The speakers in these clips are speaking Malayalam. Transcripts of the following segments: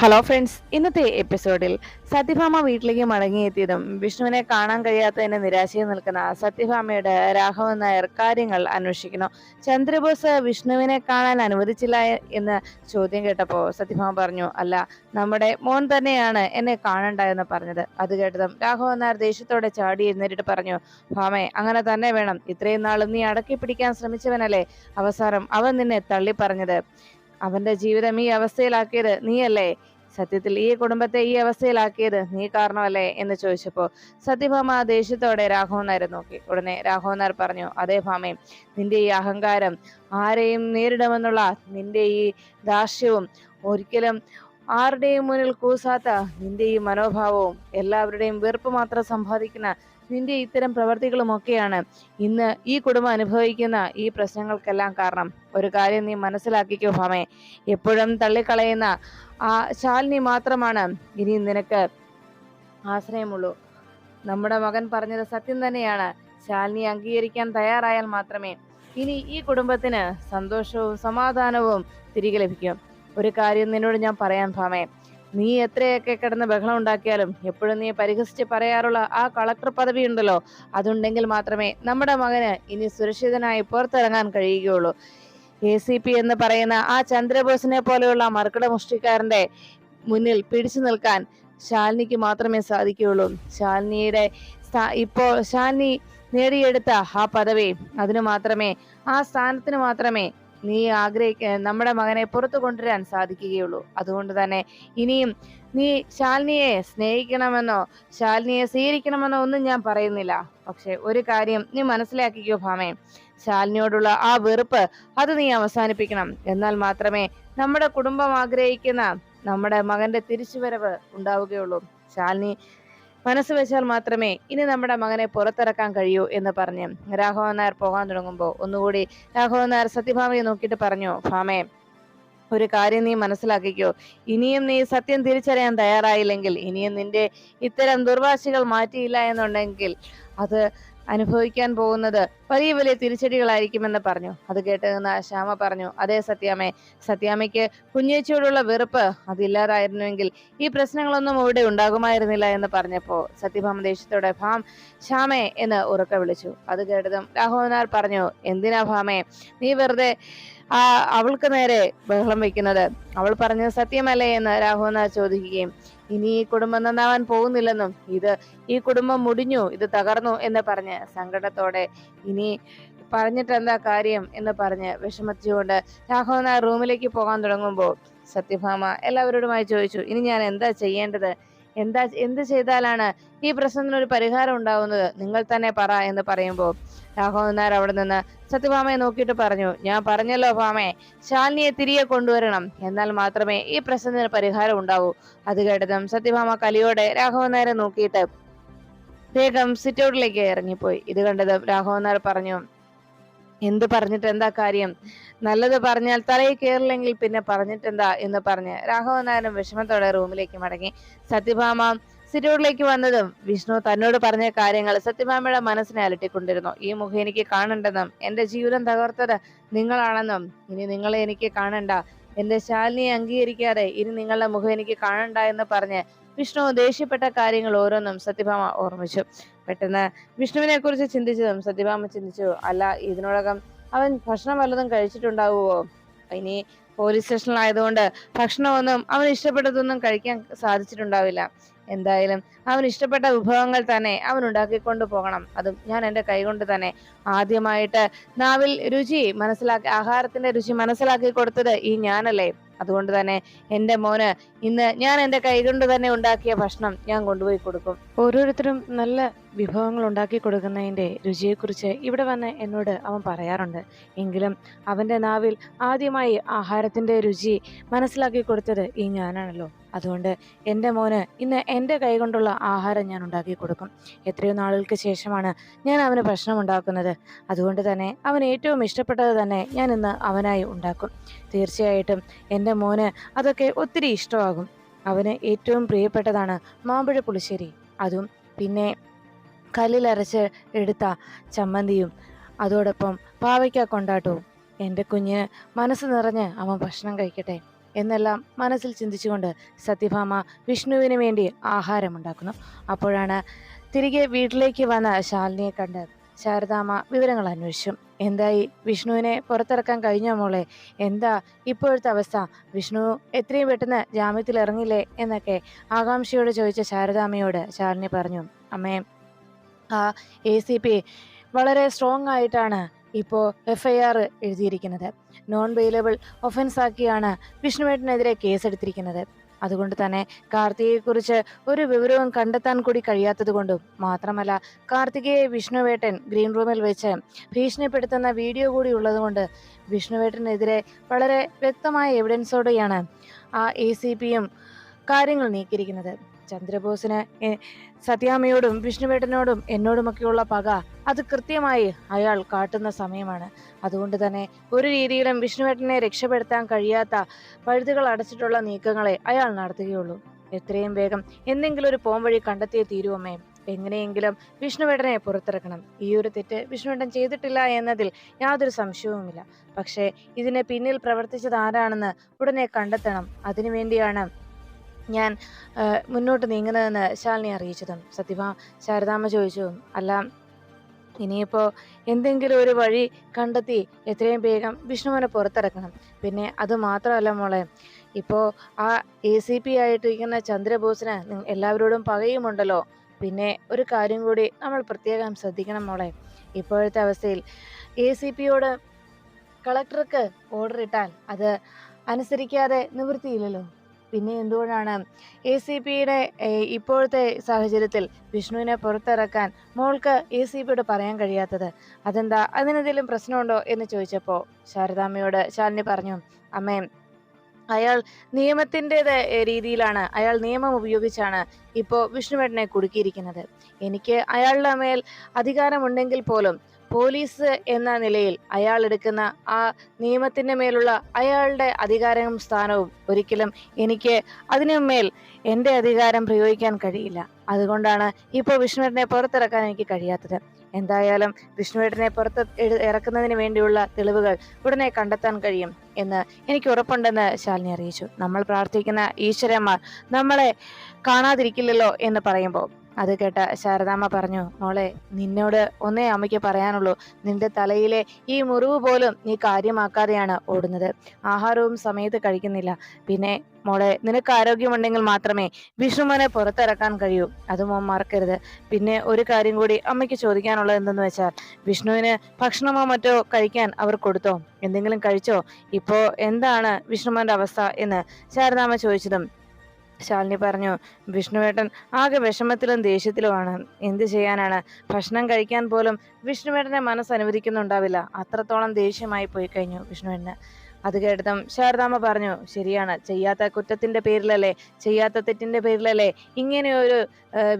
ഹലോ ഫ്രണ്ട്സ് ഇന്നത്തെ എപ്പിസോഡിൽ സത്യഭാമ വീട്ടിലേക്ക് മടങ്ങിയെത്തിയതും വിഷ്ണുവിനെ കാണാൻ കഴിയാത്തതിന്റെ നിരാശയിൽ നിൽക്കുന്ന സത്യഭാമയുടെ രാഘവൻ നായർ കാര്യങ്ങൾ അന്വേഷിക്കുന്നു. ചന്ദ്രബോസ് വിഷ്ണുവിനെ കാണാൻ അനുവദിച്ചില്ല എന്ന് ചോദ്യം കേട്ടപ്പോൾ സത്യഭാമ പറഞ്ഞു അല്ല നമ്മുടെ മോൻ തന്നെയാണ് എന്നെ കാണണ്ട എന്ന് പറഞ്ഞത്. അത് കേട്ടതും രാഘവൻ നായർ ദേഷ്യത്തോടെ ചാടി എന്നിട്ട് പറഞ്ഞു ഭാമേ അങ്ങനെ തന്നെ വേണം. ഇത്രയും നാളും നീ അടക്കി പിടിക്കാൻ ശ്രമിച്ചവനല്ലേ? അവസാനം അവൻ നിന്നെ തള്ളി പറഞ്ഞത് അവന്റെ ജീവിതം ഈ അവസ്ഥയിലാക്കിയത് നീയല്ലേ? സത്യത്തിൽ ഈ കുടുംബത്തെ ഈ അവസ്ഥയിലാക്കിയത് നീ കാരണമല്ലേ? എന്ന് ചോദിച്ചപ്പോൾ സത്യഭാമ ദേഷ്യത്തോടെ രാഘവൻ നായർ നോക്കി. ഉടനെ രാഘവൻ നായർ പറഞ്ഞു അതേ ഭാമേ നിന്റെ ഈ അഹങ്കാരം ആരെയും നേരിടുമെന്നുള്ള നിന്റെ ഈ ദാർഷ്ട്യവും ഒരിക്കലും ആരുടെയും മുന്നിൽ കൂസാത്ത നിന്റെ ഈ മനോഭാവവും എല്ലാവരുടെയും വെറുപ്പ് മാത്രം സമ്പാദിക്കുന്ന നിന്റെ ഇത്തരം പ്രവർത്തികളുമൊക്കെയാണ് ഇന്ന് ഈ കുടുംബം അനുഭവിക്കുന്ന ഈ പ്രശ്നങ്ങൾക്കെല്ലാം കാരണം. ഒരു കാര്യം നീ മനസ്സിലാക്കിക്കോ ഭാമേ. എപ്പോഴും തള്ളിക്കളയുന്ന ആ ശാലിനി മാത്രമാണ് ഇനി നിനക്ക് ആശ്രയമുള്ളൂ. നമ്മുടെ മകൻ പറഞ്ഞത് സത്യം തന്നെയാണ്. ശാലിനി അംഗീകരിക്കാൻ തയ്യാറായാൽ മാത്രമേ ഇനി ഈ കുടുംബത്തിന് സന്തോഷവും സമാധാനവും തിരികെ ലഭിക്കും. ഒരു കാര്യം നിന്നോട് ഞാൻ പറയാൻ ഭാമേ. നീ എത്രയൊക്കെ കിടന്ന് ബഹളം ഉണ്ടാക്കിയാലും എപ്പോഴും നീ പരിഹസിച്ച് പറയാറുള്ള ആ കളക്ടർ പദവി ഉണ്ടല്ലോ. അതുണ്ടെങ്കിൽ മാത്രമേ നമ്മുടെ മകന് ഇനി സുരക്ഷിതനായി പുറത്തിറങ്ങാൻ കഴിയുകയുള്ളൂ. എ സി പി എന്ന് പറയുന്ന ആ ചന്ദ്രബോസിനെ പോലെയുള്ള മറുകട മുഷ്ടിക്കാരന്റെ മുന്നിൽ പിടിച്ചു നിൽക്കാൻ ശാലിനിക്ക് മാത്രമേ സാധിക്കുകയുള്ളൂ. ശാലിനിയുടെ ഇപ്പോൾ ശാലിനി നേടിയെടുത്ത ആ പദവി അതിനു മാത്രമേ ആ സ്ഥാനത്തിന് മാത്രമേ നീ ആഗ്രഹിക്ക നമ്മുടെ മകനെ പുറത്തു കൊണ്ടുവരാൻ സാധിക്കുകയുള്ളൂ. അതുകൊണ്ട് തന്നെ ഇനിയും നീ ശാലിനിയെ സ്നേഹിക്കണമെന്നോ ശാലിനിയെ സ്വീകരിക്കണമെന്നോ ഒന്നും ഞാൻ പറയുന്നില്ല. പക്ഷെ ഒരു കാര്യം നീ മനസ്സിലാക്കിക്കോ ഭാമേ. ശാലിനിയോടുള്ള ആ വെറുപ്പ് അത് നീ അവസാനിപ്പിക്കണം. എന്നാൽ മാത്രമേ നമ്മുടെ കുടുംബം ആഗ്രഹിക്കുന്ന നമ്മുടെ മകന്റെ തിരിച്ചുവരവ് ഉണ്ടാവുകയുള്ളൂ. ശാലിനി മനസ്സ് വെച്ചാൽ മാത്രമേ ഇനി നമ്മുടെ മകനെ പുറത്തിറക്കാൻ കഴിയൂ എന്ന് പറഞ്ഞ് രാഘവൻ നായർ പോകാൻ തുടങ്ങുമ്പോൾ ഒന്നുകൂടി രാഘവൻ നായർ സത്യഭാമയെ നോക്കിയിട്ട് പറഞ്ഞു ഭാമേ ഒരു കാര്യം നീ മനസ്സിലാക്കിക്കോ. ഇനിയും നീ സത്യം തിരിച്ചറിയാൻ തയ്യാറായില്ലെങ്കിൽ ഇനിയും നിന്റെ ഇത്തരം ദുർവാശികൾ മാറ്റിയില്ല എന്നുണ്ടെങ്കിൽ അത് അനുഭവിക്കാൻ പോകുന്നത് വലിയ വലിയ തിരിച്ചടികളായിരിക്കുമെന്ന് പറഞ്ഞു. അത് കേട്ട് നിന്ന് ശ്യാമ പറഞ്ഞു. അതെ സത്യാമേ സത്യാമയ്ക്ക് കുഞ്ഞേച്ചിയോടുള്ള വെറുപ്പ് അതില്ലാതായിരുന്നുവെങ്കിൽ ഈ പ്രശ്നങ്ങളൊന്നും ഇവിടെ ഉണ്ടാകുമായിരുന്നില്ല എന്ന് പറഞ്ഞപ്പോൾ സത്യഭാമ ദേഷ്യത്തോടെ ഭാം ശ്യാമേ എന്ന് ഉറക്ക വിളിച്ചു. അത് കേട്ടതും രാഘവനാർ പറഞ്ഞു എന്തിനാ ഭാമേ നീ വെറുതെ ആ അവൾക്ക് നേരെ ബഹളം വെക്കുന്നത്? അവൾ പറഞ്ഞത് സത്യമല്ലേ? എന്ന് രാഘവനാർ ചോദിക്കുകയും ഇനി ഈ കുടുംബം നന്നാവാൻ പോകുന്നില്ലെന്നും ഇത് ഈ കുടുംബം മുടിഞ്ഞു ഇത് തകർന്നു എന്ന് പറഞ്ഞ് സങ്കടത്തോടെ ഇനി പറഞ്ഞിട്ട് എന്താ കാര്യം എന്ന് പറഞ്ഞ് വിഷമിച്ചുകൊണ്ട് രാഘവൻ ആ റൂമിലേക്ക് പോകാൻ തുടങ്ങുമ്പോൾ സത്യഭാമ എല്ലാവരോടുമായി ചോദിച്ചു ഇനി ഞാൻ എന്താ ചെയ്യേണ്ടത്? എന്താ എന്ത് ചെയ്താലാണ് ഈ പ്രശ്നത്തിന് ഒരു പരിഹാരം ഉണ്ടാവുന്നത്? നിങ്ങൾ തന്നെ പറ എന്ന് പറയുമ്പോൾ രാഘവൻ അവിടെ നിന്ന് സത്യഭാമയെ നോക്കിയിട്ട് പറഞ്ഞു ഞാൻ പറഞ്ഞല്ലോ ഭാമേ ശാലിനിയെ തിരികെ കൊണ്ടുവരണം. എന്നാൽ മാത്രമേ ഈ പ്രശ്നത്തിന് പരിഹാരം ഉണ്ടാവൂ. അത് കേട്ടതും സത്യഭാമ കലിയോടെ രാഘവൻ നോക്കിയിട്ട് വേഗം സിറ്റൗട്ടിലേക്ക് ഇറങ്ങിപ്പോയി. ഇത് കണ്ടതും രാഘവൻ പറഞ്ഞു എന്ത് പറഞ്ഞിട്ട് എന്താ കാര്യം? നല്ലത് പറഞ്ഞാൽ തലയിൽ കയറില്ലെങ്കിൽ പിന്നെ പറഞ്ഞിട്ടെന്താ? എന്ന് പറഞ്ഞ് രാഘവൻ വിഷമത്തോടെ റൂമിലേക്ക് മടങ്ങി. സത്യഭാമ സിറ്റൗട്ടിലേക്ക് വന്നതും വിഷ്ണു തന്നോട് പറഞ്ഞ കാര്യങ്ങൾ സത്യഭാമയുടെ മനസ്സിനെ അലട്ടിക്കൊണ്ടിരുന്നു. ഈ മുഖം എനിക്ക് കാണണ്ടെന്നും എന്റെ ജീവിതം തകർത്തത് നിങ്ങളാണെന്നും ഇനി നിങ്ങളെ എനിക്ക് കാണണ്ട. എന്റെ ശാലിനിയെ അംഗീകരിക്കാതെ ഇനി നിങ്ങളുടെ മുഖം എനിക്ക് കാണണ്ട എന്ന് പറഞ്ഞ് വിഷ്ണു ദേഷ്യപ്പെട്ട കാര്യങ്ങൾ ഓരോന്നും സത്യഭാമ ഓർമ്മിച്ചു. പെട്ടെന്ന് വിഷ്ണുവിനെ കുറിച്ച് ചിന്തിച്ചതും സത്യഭാമ ചിന്തിച്ചു അല്ല ഇതിനോടകം അവൻ ഭക്ഷണം വല്ലതും കഴിച്ചിട്ടുണ്ടാവുമോ? ഇനി പോലീസ് സ്റ്റേഷനിലായതുകൊണ്ട് ഭക്ഷണമൊന്നും അവൻ ഇഷ്ടപ്പെട്ടതൊന്നും കഴിക്കാൻ സാധിച്ചിട്ടുണ്ടാവില്ല. എന്തായാലും അവൻ ഇഷ്ടപ്പെട്ട വിഭവങ്ങൾ തന്നെ അവൻ ഉണ്ടാക്കിക്കൊണ്ട് പോകണം. അതും ഞാൻ എന്റെ കൈകൊണ്ട് തന്നെ. ആദ്യമായിട്ട് നാവിൽ രുചി മനസ്സിലാക്കി ആഹാരത്തിന്റെ രുചി മനസ്സിലാക്കി കൊടുത്തത് ഈ ഞാനല്ലേ. അതുകൊണ്ട് തന്നെ എന്റെ മോന് ഇന്ന് ഞാൻ എന്റെ കൈകൊണ്ട് തന്നെ ഉണ്ടാക്കിയ ഭക്ഷണം ഞാൻ കൊണ്ടുപോയി കൊടുക്കും. ഓരോരുത്തരും നല്ല വിഭവങ്ങൾ ഉണ്ടാക്കി കൊടുക്കുന്നതിന്റെ രുചിയെക്കുറിച്ച് ഇവിടെ വന്ന് എന്നോട് അവൻ പറയാറുണ്ട്. എങ്കിലും അവന്റെ നാവിൽ ആദ്യമായി ആഹാരത്തിന്റെ രുചി മനസ്സിലാക്കി കൊടുത്തത് ഈ ഞാനാണല്ലോ. അതുകൊണ്ട് എന്റെ മോന് ഇന്ന് എന്റെ കൈകൊണ്ടുള്ള ആഹാരം ഞാൻ ഉണ്ടാക്കി കൊടുക്കും. എത്രയോ നാളുകൾക്ക് ശേഷമാണ് ഞാൻ അവന് ഭക്ഷണം ഉണ്ടാക്കുന്നത്. അതുകൊണ്ട് തന്നെ അവൻ ഏറ്റവും ഇഷ്ടപ്പെട്ടത് തന്നെ ഞാൻ ഇന്ന് അവനായി ഉണ്ടാക്കും. തീർച്ചയായിട്ടും എന്റെ മോന് അതൊക്കെ ഒത്തിരി ഇഷ്ടമാകും. അവന് ഏറ്റവും പ്രിയപ്പെട്ടതാണ് മാമ്പഴ പുളിശ്ശേരി. അതും പിന്നെ കല്ലിലരച്ച് എടുത്ത ചമ്മന്തിയും അതോടൊപ്പം പാവയ്ക്ക കൊണ്ടാട്ടവും. എന്റെ കുഞ്ഞ് മനസ്സ് നിറഞ്ഞ് അവൻ ഭക്ഷണം കഴിക്കട്ടെ എന്നെല്ലാം മനസ്സിൽ ചിന്തിച്ചുകൊണ്ട് സത്യഭാമ വിഷ്ണുവിന് വേണ്ടി ആഹാരമുണ്ടാക്കുന്നു. അപ്പോഴാണ് തിരികെ വീട്ടിലേക്ക് വന്ന ശാലിനിയെ കണ്ട് ശാരദാമ്മ വിവരങ്ങൾ അന്വേഷിച്ചു. എന്തായി? വിഷ്ണുവിനെ പുറത്തിറക്കാൻ കഴിഞ്ഞോ മോളെ? എന്താ ഇപ്പോഴത്തെ അവസ്ഥ? വിഷ്ണു എത്രയും പെട്ടെന്ന് ജാമ്യത്തിൽ ഇറങ്ങില്ലേ എന്നൊക്കെ ആകാംക്ഷയോട് ചോദിച്ച ശാരദാമ്മയോട് ശാലിനി പറഞ്ഞു. അമ്മേ ആ എ സി പി വളരെ സ്ട്രോങ് ആയിട്ടാണ് ഇപ്പോൾ എഫ് ഐ ആർ എഴുതിയിരിക്കുന്നത്. നോൺ വെയിലബിൾ ഒഫൻസ് ആക്കിയാണ് വിഷ്ണുവേട്ടനെതിരെ കേസെടുത്തിരിക്കുന്നത്. അതുകൊണ്ട് തന്നെ കാർത്തികയെക്കുറിച്ച് ഒരു വിവരവും കണ്ടെത്താൻ കൂടി കഴിയാത്തതുകൊണ്ടും മാത്രമല്ല കാർത്തികയെ വിഷ്ണുവേട്ടൻ ഗ്രീൻ റൂമിൽ വെച്ച് ഭീഷണിപ്പെടുത്തുന്ന വീഡിയോ കൂടി ഉള്ളതുകൊണ്ട് വിഷ്ണുവേട്ടനെതിരെ വളരെ വ്യക്തമായ എവിഡൻസോടെയാണ് ആ എ സി പിയും കാര്യങ്ങൾ നീക്കിയിരിക്കുന്നത്. ചന്ദ്രബോസിന് സത്യാമ്മയോടും വിഷ്ണുവേട്ടനോടും എന്നോടുമൊക്കെയുള്ള പക അത് കൃത്യമായി അയാൾ കാട്ടുന്ന സമയമാണ്. അതുകൊണ്ട് തന്നെ ഒരു രീതിയിലും വിഷ്ണുവേട്ടനെ രക്ഷപ്പെടുത്താൻ കഴിയാത്ത പഴുതുകൾ അടച്ചിട്ടുള്ള നീക്കങ്ങളെ അയാൾ നടത്തുകയുള്ളൂ. എത്രയും വേഗം എന്തെങ്കിലും ഒരു പോംവഴി കണ്ടെത്തിയേ തീരുവമ്മേ എങ്ങനെയെങ്കിലും വിഷ്ണുവേട്ടനെ പുറത്തിറക്കണം. ഈ ഒരു തെറ്റ് വിഷ്ണുവേട്ടൻ ചെയ്തിട്ടില്ല എന്നതിൽ യാതൊരു സംശയവുമില്ല. പക്ഷേ ഇതിനെ പിന്നിൽ പ്രവർത്തിച്ചത് ആരാണെന്ന് ഉടനെ കണ്ടെത്തണം. അതിനുവേണ്ടിയാണ് ഞാൻ മുന്നോട്ട് നീങ്ങുന്നതെന്ന് ശാലിനി അറിയിച്ചതും. സത്യഭാ ശാരദാമ്മ ചോദിച്ചു അല്ല. ഇനിയിപ്പോൾ എന്തെങ്കിലും ഒരു വഴി കണ്ടെത്തി എത്രയും വേഗം വിഷ്ണുവിനെ പുറത്തിറക്കണം. പിന്നെ അത് മാത്രമല്ല മോളെ ഇപ്പോൾ ആ എ സി പി ആയിട്ടിരിക്കുന്ന ചന്ദ്രബോസിന് എല്ലാവരോടും പകയുമുണ്ടല്ലോ. പിന്നെ ഒരു കാര്യം കൂടി നമ്മൾ പ്രത്യേകം ശ്രദ്ധിക്കണം മോളെ. ഇപ്പോഴത്തെ അവസ്ഥയിൽ എ സി പിയോട് കളക്ടർക്ക് ഓർഡർ ഇട്ടാൽ അത് അനുസരിക്കാതെ നിവൃത്തിയില്ലല്ലോ. പിന്നെ എന്തുകൊണ്ടാണ് എ സി പിയുടെ ഇപ്പോഴത്തെ സാഹചര്യത്തിൽ വിഷ്ണുവിനെ പുറത്തിറക്കാൻ മോൾക്ക് എ സി പിയോട് പറയാൻ കഴിയാത്തത്? അതെന്താ? അതിനെന്തെങ്കിലും പ്രശ്നമുണ്ടോ എന്ന് ചോദിച്ചപ്പോൾ ശാരദാമ്മയോട് ശാലിനി പറഞ്ഞു അമ്മേ അയാൾ നിയമത്തിന്റെത് രീതിയിലാണ്. അയാൾ നിയമം ഉപയോഗിച്ചാണ് ഇപ്പോൾ വിഷ്ണുവേട്ടനെ കുടുക്കിയിരിക്കുന്നത്. എനിക്ക് അയാളുടെ മേൽ അധികാരമുണ്ടെങ്കിൽ പോലും പോലീസ് എന്ന നിലയിൽ അയാൾ എടുക്കുന്ന ആ നിയമത്തിന്റെ മേലുള്ള അയാളുടെ അധികാരവും സ്ഥാനവും ഒരിക്കലും എനിക്ക് അതിനുമേൽ എന്റെ അധികാരം പ്രയോഗിക്കാൻ കഴിയില്ല. അതുകൊണ്ടാണ് ഇപ്പോൾ വിഷ്ണുവേട്ടനെ പുറത്തിറക്കാൻ എനിക്ക് കഴിയാത്തത്. എന്തായാലും വിഷ്ണുവേട്ടനെ പുറത്ത് ഇറക്കുന്നതിന് വേണ്ടിയുള്ള തെളിവുകൾ ഉടനെ കണ്ടെത്താൻ കഴിയും എന്ന് എനിക്ക് ഉറപ്പുണ്ടെന്ന് ശാലിനി അറിയിച്ചു. നമ്മൾ പ്രാർത്ഥിക്കുന്ന ഈശ്വരന്മാർ നമ്മളെ കാണാതിരിക്കില്ലല്ലോ എന്ന് പറയുമ്പോൾ അത് കേട്ട ശാരദാമ്മ പറഞ്ഞു മോളെ നിന്നോട് ഒന്നേ അമ്മയ്ക്ക് പറയാനുള്ളൂ. നിന്റെ തലയിലെ ഈ മുറിവ് പോലും നീ കാര്യമാക്കാതെയാണ് ഓടുന്നത്. ആഹാരവും സമയത്ത് കഴിക്കുന്നില്ല. പിന്നെ മോളെ നിനക്ക് ആരോഗ്യമുണ്ടെങ്കിൽ മാത്രമേ വിഷ്ണുമനെ പുറത്തിറക്കാൻ കഴിയൂ. അത് മോൻ മറക്കരുത്. പിന്നെ ഒരു കാര്യം കൂടി അമ്മയ്ക്ക് ചോദിക്കാനുള്ളത് എന്തെന്ന് വെച്ചാൽ വിഷ്ണുവിന് ഭക്ഷണമോ മറ്റോ കഴിക്കാൻ അവർ കൊടുത്തോ? എന്തെങ്കിലും കഴിച്ചോ? ഇപ്പോ എന്താണ് വിഷ്ണുമോന്റെ അവസ്ഥ എന്ന് ശാരദാമ്മ ചോദിച്ചതും ശാലിനി പറഞ്ഞു വിഷ്ണുവേട്ടൻ ആകെ വിഷമത്തിലും ദേഷ്യത്തിലുമാണ് എന്ത് ചെയ്യാനാണ്? ഭക്ഷണം കഴിക്കാൻ പോലും വിഷ്ണുവേട്ടനെ മനസ്സ് അനുവദിക്കുന്നുണ്ടാവില്ല. അത്രത്തോളം ദേഷ്യമായി പോയി കഴിഞ്ഞു വിഷ്ണുവേട്ടന്. അത് കേട്ടതും ശാരദാമ്മ പറഞ്ഞു ശരിയാണ്. ചെയ്യാത്ത കുറ്റത്തിന്റെ പേരിലല്ലേ? ചെയ്യാത്ത തെറ്റിന്റെ പേരിലല്ലേ ഇങ്ങനെ ഒരു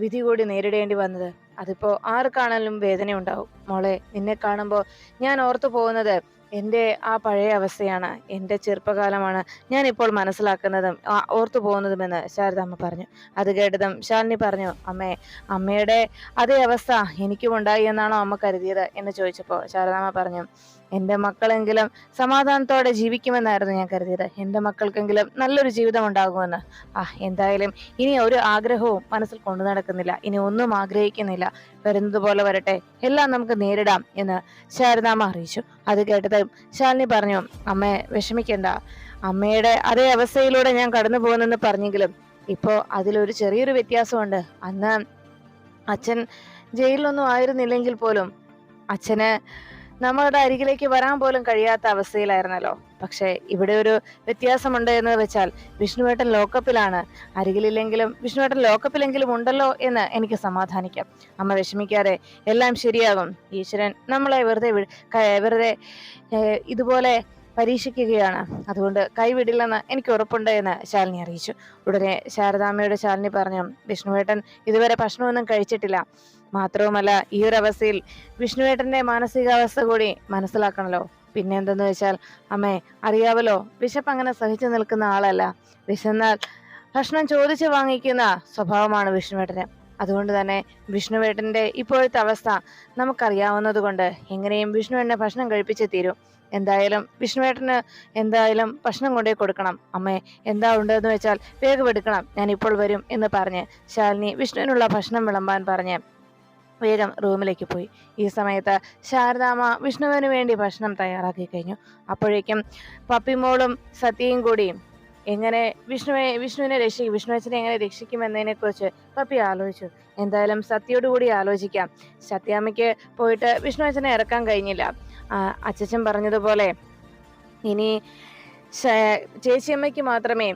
വിധി കൂടി നേരിടേണ്ടി വന്നത്? അതിപ്പോ ആർക്കാണെങ്കിലും വേദന ഉണ്ടാവും മോളെ നിന്നെ കാണുമ്പോൾ ഞാൻ ഓർത്തു പോകുന്നത് എന്റെ ആ പഴയ അവസ്ഥയാണ് എന്റെ ചെറുപ്പകാലമാണ് ഞാനിപ്പോൾ മനസ്സിലാക്കുന്നതും ഓർത്തു പോകുന്നതുമെന്ന് ശാരദാമ്മ പറഞ്ഞു. അത് കേട്ടതും ശാലിനി പറഞ്ഞു അമ്മേ അമ്മയുടെ അതേ അവസ്ഥ എനിക്കും ഉണ്ടായി എന്നാണോ അമ്മ കരുതിയത്? എന്ന് ചോദിച്ചപ്പോൾ ശാരദാമ്മ പറഞ്ഞു എന്റെ മക്കളെങ്കിലും സമാധാനത്തോടെ ജീവിക്കുമെന്നായിരുന്നു ഞാൻ കരുതിയത്. എന്റെ മക്കൾക്കെങ്കിലും നല്ലൊരു ജീവിതം ഉണ്ടാകുമെന്ന്. ആ എന്തായാലും ഇനി ഒരു ആഗ്രഹവും മനസ്സിൽ കൊണ്ടു നടക്കുന്നില്ല. ഇനി ഒന്നും ആഗ്രഹിക്കുന്നില്ല. വരുന്നതുപോലെ വരട്ടെ. എല്ലാം നമുക്ക് നേരിടാം എന്ന് ശാരദാമ്മ അറിയിച്ചു. അത് കേട്ടത് ശാലിനി പറഞ്ഞു അമ്മേ വിഷമിക്കണ്ട. അമ്മയുടെ അതേ അവസ്ഥയിലൂടെ ഞാൻ കടന്നു പോകുന്നെന്ന് പറഞ്ഞെങ്കിലും ഇപ്പോ അതിലൊരു ചെറിയൊരു വ്യത്യാസമുണ്ട്. അന്ന് അച്ഛൻ ജയിലിലൊന്നും ആയിരുന്നില്ലെങ്കിൽ പോലും അച്ഛന് നമ്മളുടെ അരികിലേക്ക് വരാൻ പോലും കഴിയാത്ത അവസ്ഥയിലായിരുന്നല്ലോ. പക്ഷേ ഇവിടെ ഒരു വ്യത്യാസമുണ്ട് എന്ന് വെച്ചാൽ വിഷ്ണുവേട്ടൻ ലോക്കപ്പിലാണ്. അരികിലില്ലെങ്കിലും വിഷ്ണുവേട്ടൻ ലോക്കപ്പിലെങ്കിലും ഉണ്ടല്ലോ എന്ന് എനിക്ക് സമാധാനിക്കാം. അമ്മ വിഷമിക്കാതെ എല്ലാം ശരിയാകും. ഈശ്വരൻ നമ്മളെ വെറുതെ വെറുതെ ഇതുപോലെ പരീക്ഷിക്കുകയാണ്. അതുകൊണ്ട് കൈവിടില്ലെന്ന് എനിക്ക് ഉറപ്പുണ്ട് എന്ന് ശാലിനി അറിയിച്ചു. ഉടനെ ശാരദാമ്മയുടെ ശാലിനി പറഞ്ഞു വിഷ്ണുവേട്ടൻ ഇതുവരെ ഭക്ഷണമൊന്നും കഴിച്ചിട്ടില്ല. മാത്രവുമല്ല ഈ ഒരു അവസ്ഥയിൽ വിഷ്ണുവേട്ടന്റെ മാനസികാവസ്ഥ കൂടി മനസ്സിലാക്കണല്ലോ. പിന്നെ എന്തെന്ന് വെച്ചാൽ അമ്മേ അറിയാവല്ലോ വിശപ്പ് അങ്ങനെ സഹിച്ചു നിൽക്കുന്ന ആളല്ല. വിശന്നാൽ ഭക്ഷണം ചോദിച്ചു വാങ്ങിക്കുന്ന സ്വഭാവമാണ് വിഷ്ണുവേട്ടന്. അതുകൊണ്ട് തന്നെ വിഷ്ണുവേട്ടന്റെ ഇപ്പോഴത്തെ അവസ്ഥ നമുക്കറിയാവുന്നതുകൊണ്ട് എങ്ങനെയും വിഷ്ണുവേട്ടനെ ഭക്ഷണം കഴിപ്പിച്ച് തീരും. എന്തായാലും വിഷ്ണുവേട്ടന് എന്തായാലും ഭക്ഷണം കൊണ്ടേ കൊടുക്കണം. അമ്മേ എന്താ ഉണ്ടെന്ന് വെച്ചാൽ വേഗം എടുക്കണം. ഞാൻ ഇപ്പോൾ വരും എന്ന് പറഞ്ഞ് ശാലിനി വിഷ്ണുവിനുള്ള ഭക്ഷണം വിളമ്പാൻ പറഞ്ഞ് വേഗം റൂമിലേക്ക് പോയി. ഈ സമയത്ത് ശാരദാമ്മ വിഷ്ണുവിന് വേണ്ടി ഭക്ഷണം തയ്യാറാക്കി കഴിഞ്ഞു. അപ്പോഴേക്കും പപ്പിമോളും സത്യയും കൂടി എങ്ങനെ വിഷ്ണുവെ വിഷ്ണുവിനെ രക്ഷിക്കും വിഷ്ണു അച്ഛനെ എങ്ങനെ രക്ഷിക്കുമെന്നതിനെ കുറിച്ച് പപ്പി ആലോചിച്ചു. എന്തായാലും സത്യയോട് കൂടി ആലോചിക്കാം. സത്യാമ്മയ്ക്ക് പോയിട്ട് വിഷ്ണു അച്ഛനെ ഇറക്കാൻ കഴിഞ്ഞില്ല. അച്ഛച്ചൻ പറഞ്ഞതുപോലെ ഇനി ചേച്ചിയമ്മയ്ക്ക് മാത്രമേ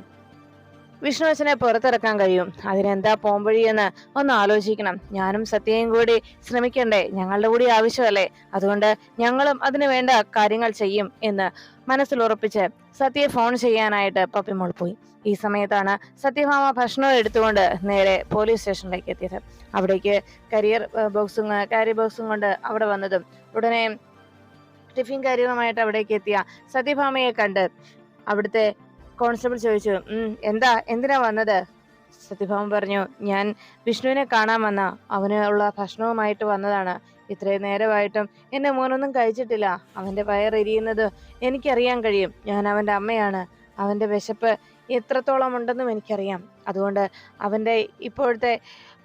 വിഷ്ണുവച്ചനെ പുറത്തിറക്കാൻ കഴിയും. അതിനെന്താ പോംവഴിയെന്ന് ഒന്ന് ആലോചിക്കണം. ഞാനും സത്യയും കൂടി ശ്രമിക്കണ്ടേ? ഞങ്ങളുടെ കൂടി ആവശ്യമല്ലേ? അതുകൊണ്ട് ഞങ്ങളും അതിനു വേണ്ട കാര്യങ്ങൾ ചെയ്യും എന്ന് മനസ്സിൽ ഉറപ്പിച്ച് സത്യയെ ഫോൺ ചെയ്യാനായിട്ട് പപ്പി പപ്പിമോൾ പോയി. ഈ സമയത്താണ് സത്യഭാമ ഭക്ഷണം എടുത്തുകൊണ്ട് നേരെ പോലീസ് സ്റ്റേഷനിലേക്ക് എത്തിയത്. അവിടേക്ക് കരിയർ ബോക്സും കാരി ബോക്സും കൊണ്ട് അവിടെ വന്നതും ഉടനെ ടിഫിൻ കാര്യവുമായിട്ട് അവിടേക്ക് എത്തിയ സത്യഭാമയെ കണ്ട് അവിടുത്തെ കോൺസ്റ്റബിൾ ചോദിച്ചു എന്താ എന്തിനാ വന്നത്? സത്യഭാമ പറഞ്ഞു ഞാൻ വിഷ്ണുവിനെ കാണാൻ വന്ന അവനുള്ള ഭക്ഷണവുമായിട്ട് വന്നതാണ്. ഇത്രയും നേരമായിട്ടും എന്റെ മോനൊന്നും കഴിച്ചിട്ടില്ല. അവന്റെ വയറെരിയുന്നത് എനിക്കറിയാൻ കഴിയും. ഞാൻ അവന്റെ അമ്മയാണ്. അവന്റെ വിശപ്പ് എത്രത്തോളം ഉണ്ടെന്നും എനിക്കറിയാം. അതുകൊണ്ട് അവന്റെ ഇപ്പോഴത്തെ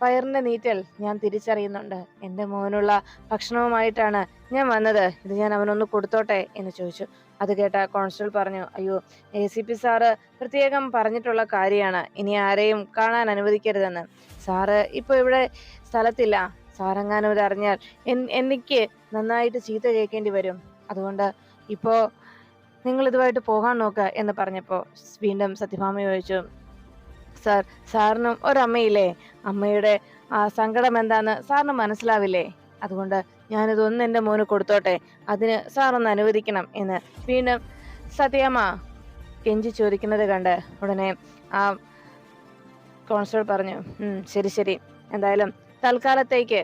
വയറിന്റെ നീറ്റൽ ഞാൻ തിരിച്ചറിയുന്നുണ്ട്. എന്റെ മോനുള്ള ഭക്ഷണവുമായിട്ടാണ് ഞാൻ വന്നത്. ഇത് ഞാൻ അവനൊന്ന് കൊടുത്തോട്ടെ? എന്ന് ചോദിച്ചു. അത് കേട്ട കോൺസ്റ്റബിൾ പറഞ്ഞു അയ്യോ എ സി പി സാറ് പ്രത്യേകം പറഞ്ഞിട്ടുള്ള കാര്യമാണ്. ഇനി ആരെയും കാണാൻ അനുവദിക്കരുതെന്ന്. സാറ് ഇപ്പൊ ഇവിടെ സ്ഥലത്തില്ല. സാറെങ്ങാനും ഇത് അറിഞ്ഞാൽ എനിക്ക് നന്നായിട്ട് ചീത്ത കേൾക്കേണ്ടി വരും. അതുകൊണ്ട് ഇപ്പോ നിങ്ങൾ ഇതുമായിട്ട് പോകാൻ നോക്കുക എന്ന് പറഞ്ഞപ്പോൾ വീണ്ടും സത്യഭാമ ചോദിച്ചു സാർ സാറിനും ഒരമ്മയില്ലേ? അമ്മയുടെ ആ സങ്കടം എന്താന്ന് സാറിന് മനസ്സിലാവില്ലേ? അതുകൊണ്ട് ഞാനിതൊന്നും എന്റെ മോന് കൊടുത്തോട്ടെ. അതിന് സാറൊന്ന് അനുവദിക്കണം എന്ന്. വീണ്ടും സത്യമ്മ കെഞ്ചി ചോദിക്കുന്നത് കണ്ട് ഉടനെ ആ കോൺസ്റ്റബിൾ പറഞ്ഞു ശരി ശരി. എന്തായാലും തൽക്കാലത്തേക്ക്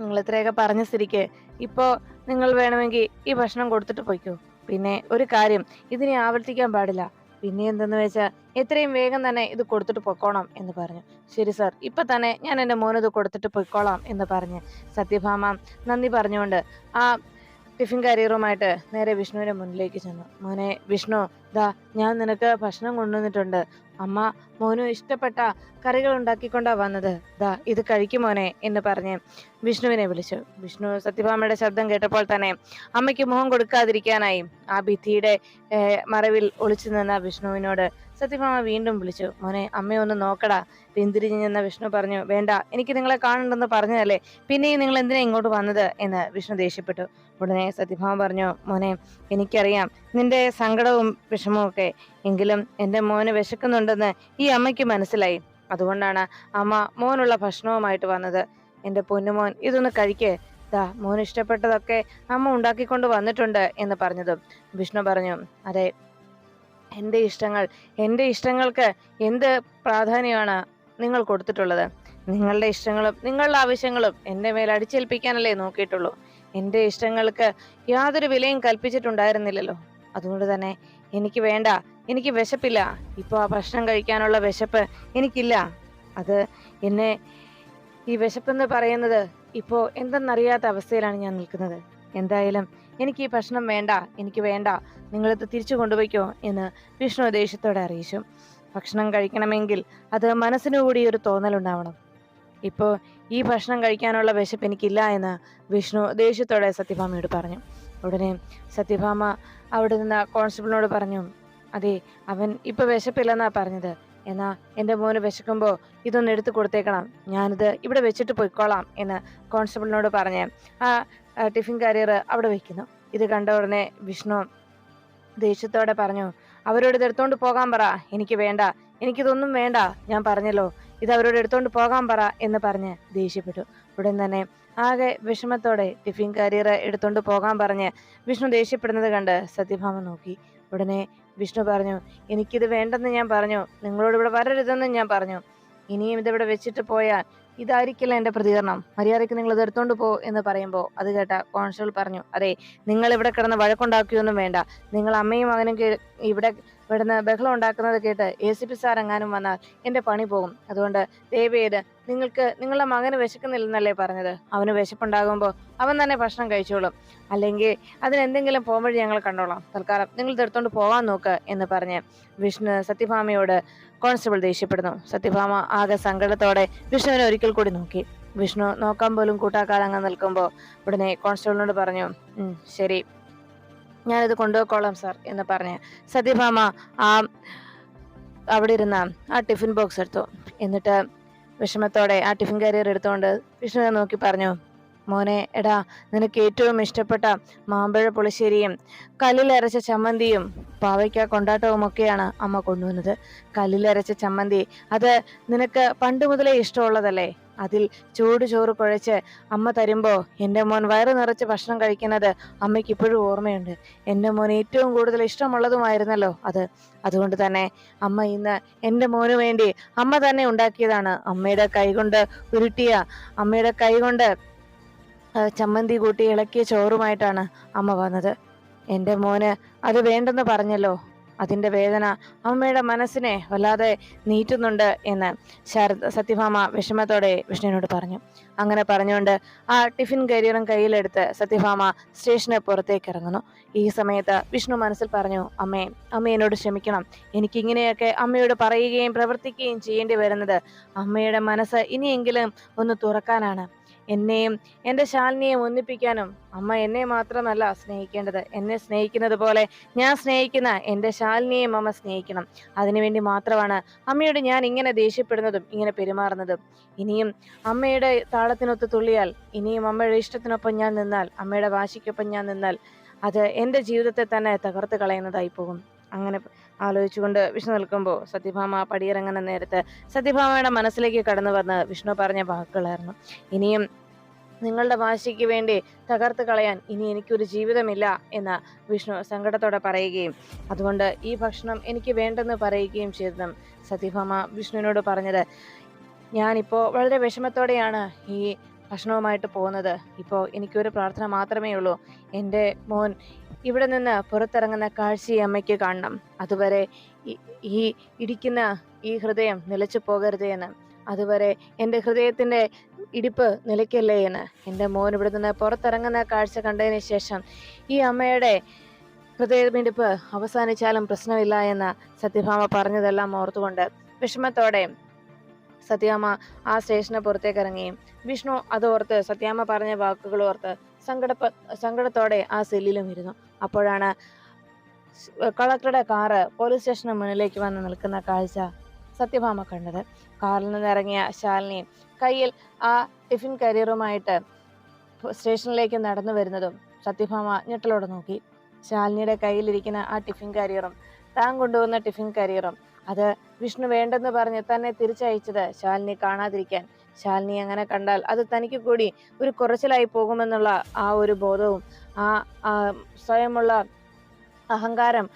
നിങ്ങൾ ഇത്രയൊക്കെ പറഞ്ഞ സ്ഥിതിക്ക് ഇപ്പോൾ നിങ്ങൾ വേണമെങ്കിൽ ഈ ഭക്ഷണം കൊടുത്തിട്ട് പോയിക്കോ. പിന്നെ ഒരു കാര്യം ഇതിനെ ആവർത്തിക്കാൻ പാടില്ല. പിന്നെ എന്തെന്ന് വെച്ചാൽ എത്രയും വേഗം തന്നെ ഇത് കൊടുത്തിട്ട് പൊക്കോണം എന്ന് പറഞ്ഞു. ശരി സാർ ഇപ്പം തന്നെ ഞാൻ എന്റെ മോനത് കൊടുത്തിട്ട് പൊയ്ക്കോളാം എന്ന് പറഞ്ഞ് സത്യഭാമ നന്ദി പറഞ്ഞുകൊണ്ട് ആ ടിഫിൻ കരിയറുമായിട്ട് നേരെ വിഷ്ണുവിന്റെ മുന്നിലേക്ക് ചെന്നു. മോനെ വിഷ്ണു ദാ ഞാൻ നിനക്ക് ഭക്ഷണം കൊണ്ടുവന്നിട്ടുണ്ട്. അമ്മ മോനു ഇഷ്ടപ്പെട്ട കറികൾ ഉണ്ടാക്കിക്കൊണ്ടാ വന്നത്. ദാ ഇത് കഴിക്കുമോനെ എന്ന് പറഞ്ഞ് വിഷ്ണുവിനെ വിളിച്ചു. വിഷ്ണു സത്യഭാമയുടെ ശബ്ദം കേട്ടപ്പോൾ തന്നെ അമ്മയ്ക്ക് മുഖം കൊടുക്കാതിരിക്കാനായി ആ ഭിത്തിയുടെ മറവിൽ ഒളിച്ചു നിന്ന വിഷ്ണുവിനോട് സത്യഭാമ വീണ്ടും വിളിച്ചു. മോനെ അമ്മയൊന്ന് നോക്കടാ പിന്തിരിഞ്ഞു നിന്ന വിഷ്ണു പറഞ്ഞു. വേണ്ട എനിക്ക് നിങ്ങളെ കാണണ്ടെന്ന് പറഞ്ഞതല്ലേ പിന്നെയും നിങ്ങൾ എന്തിനാ ഇങ്ങോട്ട് വന്നത്? എന്ന് വിഷ്ണു ദേഷ്യപ്പെട്ടു. ഉടനെ സത്യഭാമ പറഞ്ഞു മോനെ എനിക്കറിയാം നിന്റെ സങ്കടവും വിഷമവും ഒക്കെ എങ്കിലും എന്റെ മോന് വിശക്കുന്നുണ്ടെന്ന് ഈ അമ്മയ്ക്ക് മനസ്സിലായി. അതുകൊണ്ടാണ് അമ്മ മോനുള്ള ഭക്ഷണവുമായിട്ട് വന്നത്. എന്റെ പൊന്നുമോൻ ഇതൊന്ന് കഴിക്കേ. ദാ മോൻ ഇഷ്ടപ്പെട്ടതൊക്കെ അമ്മ ഉണ്ടാക്കിക്കൊണ്ട് വന്നിട്ടുണ്ട് എന്ന് പറഞ്ഞതും. വിഷ്ണു പറഞ്ഞു അതെ എന്റെ ഇഷ്ടങ്ങൾ എന്റെ ഇഷ്ടങ്ങൾക്ക് എന്ത് പ്രാധാന്യമാണ് നിങ്ങൾ കൊടുത്തിട്ടുള്ളത്? നിങ്ങളുടെ ഇഷ്ടങ്ങളും നിങ്ങളുടെ ആവശ്യങ്ങളും എന്റെ മേൽ അടിച്ചേൽപ്പിക്കാനല്ലേ നോക്കിയിട്ടുള്ളൂ. എന്റെ ഇഷ്ടങ്ങൾക്ക് യാതൊരു വിലയും കൽപ്പിച്ചിട്ടുണ്ടായിരുന്നില്ലല്ലോ. അതുകൊണ്ട് തന്നെ എനിക്ക് വേണ്ട എനിക്ക് വിശപ്പില്ല. ഇപ്പോൾ ആ ഭക്ഷണം കഴിക്കാനുള്ള വിശപ്പ് എനിക്കില്ല. അത് എന്നെ ഈ വിശപ്പെന്ന് പറയുന്നത് ഇപ്പോ എന്തെന്നറിയാത്ത അവസ്ഥയിലാണ് ഞാൻ നിൽക്കുന്നത്. എന്തായാലും എനിക്ക് ഈ ഭക്ഷണം വേണ്ട എനിക്ക് വേണ്ട. നിങ്ങളിത് തിരിച്ചു കൊണ്ടുപോയിക്കോ എന്ന് വിഷ്ണു ദേഷ്യത്തോടെ അറിയിച്ചു. ഭക്ഷണം കഴിക്കണമെങ്കിൽ അത് മനസ്സിനു കൂടി ഒരു തോന്നലുണ്ടാവണം. ഇപ്പോൾ ഈ ഭക്ഷണം കഴിക്കാനുള്ള വിശപ്പ് എനിക്കില്ല എന്ന് വിഷ്ണു ദേഷ്യത്തോടെ സത്യഭാമയോട് പറഞ്ഞു. ഉടനെ സത്യഭാമ അവിടെ നിന്ന് കോൺസ്റ്റബിളിനോട് പറഞ്ഞു അതെ അവൻ ഇപ്പോൾ വിശപ്പില്ലെന്നാ പറഞ്ഞത്. എന്നാ എന്റെ മോന് വിശക്കുമ്പോൾ ഇതൊന്ന് എടുത്തു കൊടുത്തേക്കണം. ഞാനിത് ഇവിടെ വെച്ചിട്ട് പോയിക്കോളാം എന്ന് കോൺസ്റ്റബിളിനോട് പറഞ്ഞ് ആ ടിഫിൻ കാരിയർ അവിടെ വയ്ക്കുന്നു ഇത് കണ്ട ഉടനെ വിഷ്ണു ദേഷ്യത്തോടെ പറഞ്ഞു അവരോട് ഇത് പോകാൻ പറ. എനിക്ക് വേണ്ട. എനിക്കിതൊന്നും വേണ്ട. ഞാൻ പറഞ്ഞല്ലോ. ഇത് അവരോട് എടുത്തോണ്ട് പോകാൻ പറ എന്ന് പറഞ്ഞ് ദേഷ്യപ്പെട്ടു. ഉടൻ തന്നെ ആകെ വിഷമത്തോടെ ടിഫിൻ കരിയർ എടുത്തോണ്ട് പോകാൻ പറഞ്ഞ് വിഷ്ണു ദേഷ്യപ്പെടുന്നത് കണ്ട് സത്യഭാമ നോക്കി. ഉടനെ വിഷ്ണു പറഞ്ഞു എനിക്കിത് വേണ്ടെന്ന് ഞാൻ പറഞ്ഞു. നിങ്ങളോട് ഇവിടെ വരരുതെന്ന് ഞാൻ പറഞ്ഞു. ഇനിയും ഇതിവിടെ വെച്ചിട്ട് പോയാൽ ഇതായിരിക്കില്ല എന്റെ പ്രതികരണം. മര്യാദയ്ക്ക് നിങ്ങൾ ഇത് എടുത്തോണ്ട് പോ എന്ന് പറയുമ്പോൾ അത് കേട്ട കോൺസ്റ്റബിൾ പറഞ്ഞു അതെ നിങ്ങൾ ഇവിടെ കിടന്ന് വഴക്കുണ്ടാക്കിയൊന്നും വേണ്ട. നിങ്ങൾ അമ്മയും മകനും ഇവിടെ ഇവിടുന്ന് ബഹളം ഉണ്ടാക്കുന്നത് കേട്ട് എ സി പി സാർ എങ്ങാനും വന്നാൽ എന്റെ പണി പോകും. അതുകൊണ്ട് ദയവേത് നിങ്ങൾക്ക് നിങ്ങളുടെ മകന് വിശക്കുന്നില്ലെന്നല്ലേ പറഞ്ഞത്? അവന് വിശപ്പുണ്ടാകുമ്പോൾ അവൻ തന്നെ ഭക്ഷണം കഴിച്ചോളും. അല്ലെങ്കിൽ അതിനെന്തെങ്കിലും പോകുമ്പോഴേ ഞങ്ങൾ കണ്ടോളാം. തൽക്കാലം നിങ്ങൾ ഇതെടുത്തോണ്ട് പോകാൻ നോക്ക് എന്ന് പറഞ്ഞ് വിഷ്ണു സത്യഭാമയോട് കോൺസ്റ്റബിൾ ദേഷ്യപ്പെടുന്നു. സത്യഭാമ ആകെ സങ്കടത്തോടെ വിഷ്ണുവിനെ ഒരിക്കൽ കൂടി നോക്കി. വിഷ്ണു നോക്കാൻ പോലും കൂട്ടാക്കാതെ നിൽക്കുമ്പോൾ ഉടനെ കോൺസ്റ്റബിളിനോട് പറഞ്ഞു "ഉം, ശരി. ഞാനിത് കൊണ്ടുപോയിക്കോളാം സാർ എന്ന് പറഞ്ഞ്. സത്യഭാമ ആ അവിടെ ഇരുന്ന ആ ടിഫിൻ ബോക്സ് എടുത്തു. എന്നിട്ട് വിഷമത്തോടെ ആ ടിഫിൻ കാരിയർ എടുത്തുകൊണ്ട് വിഷ്ണുവിനെ നോക്കി പറഞ്ഞു മോനെ എടാ നിനക്ക് ഏറ്റവും ഇഷ്ടപ്പെട്ട മാമ്പഴ പുളിശ്ശേരിയും കല്ലിലരച്ച ചമ്മന്തിയും പാവയ്ക്ക കൊണ്ടാട്ടവും ഒക്കെയാണ് അമ്മ കൊണ്ടുവന്നത്. കല്ലിലരച്ച ചമ്മന്തി അത് നിനക്ക് പണ്ട് മുതലേ ഇഷ്ടമുള്ളതല്ലേ? അതിൽ ചൂട് ചോറ് കുഴച്ച് അമ്മ തരുമ്പോൾ എന്റെ മോൻ വയറ് നിറച്ച് ഭക്ഷണം കഴിക്കുന്നത് അമ്മയ്ക്ക് ഇപ്പോഴും ഓർമ്മയുണ്ട്. എന്റെ മോൻ ഏറ്റവും കൂടുതൽ ഇഷ്ടമുള്ളതുമായിരുന്നല്ലോ അത്. അതുകൊണ്ട് തന്നെ അമ്മ ഇന്ന് എന്റെ മോന് വേണ്ടി അമ്മ തന്നെ ഉണ്ടാക്കിയതാണ്. അമ്മയുടെ കൈകൊണ്ട് ഉരുട്ടിയ അമ്മയുടെ കൈകൊണ്ട് ചമ്മന്തി കൂട്ടി ഇളക്കിയ ചോറുമായിട്ടാണ് അമ്മ വന്നത്. എന്റെ മോന് അത് വേണ്ടെന്ന് പറഞ്ഞല്ലോ. അതിന്റെ വേദന അമ്മയുടെ മനസ്സിനെ വല്ലാതെ നീറ്റുന്നുണ്ട് എന്ന് ശാരദ സത്യഭാമ വിഷമത്തോടെ വിഷ്ണുവിനോട് പറഞ്ഞു. അങ്ങനെ പറഞ്ഞുകൊണ്ട് ആ ടിഫിൻ കരിയറും കയ്യിലെടുത്ത് സത്യഭാമ സ്റ്റേഷന് പുറത്തേക്ക് ഇറങ്ങുന്നു ഈ സമയത്ത് വിഷ്ണു മനസ്സിൽ പറഞ്ഞു അമ്മേ അമ്മ എന്നോട് ക്ഷമിക്കണം. എനിക്കിങ്ങനെയൊക്കെ അമ്മയോട് പറയുകയും പ്രവർത്തിക്കുകയും ചെയ്യേണ്ടി വരുന്നത് അമ്മയുടെ മനസ്സ് ഇനിയെങ്കിലും ഒന്ന് തുറക്കാനാണ്. എന്നെയും എന്റെ ശാലിനിയെയും ഒന്നിപ്പിക്കാനും അമ്മ എന്നെ മാത്രമല്ല സ്നേഹിക്കേണ്ടത്. എന്നെ സ്നേഹിക്കുന്നത് പോലെ ഞാൻ സ്നേഹിക്കുന്ന എന്റെ ശാലിനിയെയും അമ്മ സ്നേഹിക്കണം. അതിനുവേണ്ടി മാത്രമാണ് അമ്മയോട് ഞാൻ ഇങ്ങനെ ദേഷ്യപ്പെടുന്നതും ഇങ്ങനെ പെരുമാറുന്നതും. ഇനിയും അമ്മയുടെ താളത്തിനൊത്ത് തുള്ളിയാൽ ഇനിയും അമ്മയുടെ ഇഷ്ടത്തിനൊപ്പം ഞാൻ നിന്നാൽ അമ്മയുടെ വാശിക്കൊപ്പം ഞാൻ നിന്നാൽ അത് എന്റെ ജീവിതത്തെ തന്നെ തകർത്ത് കളയുന്നതായി പോകും. അങ്ങനെ ആലോചിച്ചുകൊണ്ട് വിഷ്ണു നിൽക്കുമ്പോൾ സത്യഭാമ പടിയിറങ്ങുന്ന നേരത്ത് സത്യഭാമയുടെ മനസ്സിലേക്ക് കടന്നു വന്ന് വിഷ്ണു പറഞ്ഞ വാക്കുകളായിരുന്നു. ഇനിയും നിങ്ങളുടെ വാശിക്ക് വേണ്ടി തകർത്ത് കളയാൻ ഇനി എനിക്കൊരു ജീവിതമില്ല എന്ന് വിഷ്ണു സങ്കടത്തോടെ പറയുകയും അതുകൊണ്ട് ഈ ഭക്ഷണം എനിക്ക് വേണ്ടെന്ന് പറയുകയും ചെയ്തതും സത്യഭാമ വിഷ്ണുവിനോട് പറഞ്ഞത് ഞാനിപ്പോൾ വളരെ വിഷമത്തോടെയാണ് ഈ ഭക്ഷണവുമായിട്ട് പോകുന്നത്. ഇപ്പോൾ എനിക്കൊരു പ്രാർത്ഥന മാത്രമേ ഉള്ളൂ. എന്റെ മോൻ ഇവിടെ നിന്ന് പുറത്തിറങ്ങുന്ന കാഴ്ച ഈ അമ്മയ്ക്ക് കാണണം. അതുവരെ ഈ- ഇടിക്കുന്ന ഈ ഹൃദയം നിലച്ചു പോകരുതേ എന്ന് അതുവരെ എന്റെ ഹൃദയത്തിന്റെ ഇടിപ്പ് നിലയ്ക്കല്ലേ എന്ന്. എന്റെ മോൻ ഇവിടെ നിന്ന് പുറത്തിറങ്ങുന്ന കാഴ്ച കണ്ടതിന് ശേഷം ഈ അമ്മയുടെ ഹൃദയമിടിപ്പ് അവസാനിച്ചാലും പ്രശ്നമില്ല എന്ന് സത്യഭാമ പറഞ്ഞതെല്ലാം ഓർത്തുകൊണ്ട് വിഷമത്തോടെ സത്യാമ്മ ആ സ്റ്റേഷന് പുറത്തേക്ക് ഇറങ്ങി വിഷ്ണു അതോർത്ത് സത്യാമ്മ പറഞ്ഞ വാക്കുകൾ ഓർത്ത് സങ്കടപ്പ സങ്കടത്തോടെ ആ സെല്ലിലും ഇരുന്നു. അപ്പോഴാണ് കളക്ടറുടെ കാറ് പോലീസ് സ്റ്റേഷന് മുന്നിലേക്ക് വന്ന് നിൽക്കുന്ന കാഴ്ച സത്യഭാമ കണ്ടത്. കാറിൽ നിന്ന് ഇറങ്ങിയ ശാലിനി കയ്യിൽ ആ ടിഫിൻ കരിയറുമായിട്ട് സ്റ്റേഷനിലേക്ക് നടന്നു വരുന്നതും സത്യഭാമ ഞെട്ടലോടെ നോക്കി. ശാലിനിയുടെ കയ്യിലിരിക്കുന്ന ആ ടിഫിൻ കരിയറും താൻ കൊണ്ടുവന്ന ടിഫിൻ കരിയറും അത് വിഷ്ണു വേണ്ടെന്ന് പറഞ്ഞ് തന്നെ തിരിച്ചയച്ചത് ശാലിനി കാണാതിരിക്കാൻ. ശാലിനി അങ്ങനെ കണ്ടാൽ അത് തനിക്ക് കൂടി ഒരു കുറച്ചിലായി പോകുമെന്നുള്ള ആ ഒരു ബോധവും ആ സ്വയമുള്ള അഹങ്കാരം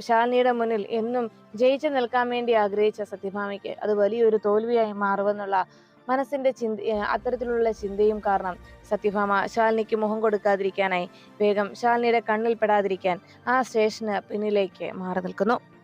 ശാലിനിയുടെ മുന്നിൽ എന്നും ജയിച്ചു നിൽക്കാൻ വേണ്ടി ആഗ്രഹിച്ച സത്യഭാമയ്ക്ക് അത് വലിയൊരു തോൽവിയായി മാറുമെന്നുള്ള മനസ്സിന്റെ ചിന്ത അത്തരത്തിലുള്ള ചിന്തയും കാരണം സത്യഭാമ ശാലിനിക്ക് മുഖം കൊടുക്കാതിരിക്കാനായി വേഗം ശാലിനിയുടെ കണ്ണിൽ പെടാതിരിക്കാൻ ആ സ്റ്റേഷന് പിന്നിലേക്ക് മാറി നിൽക്കുന്നു.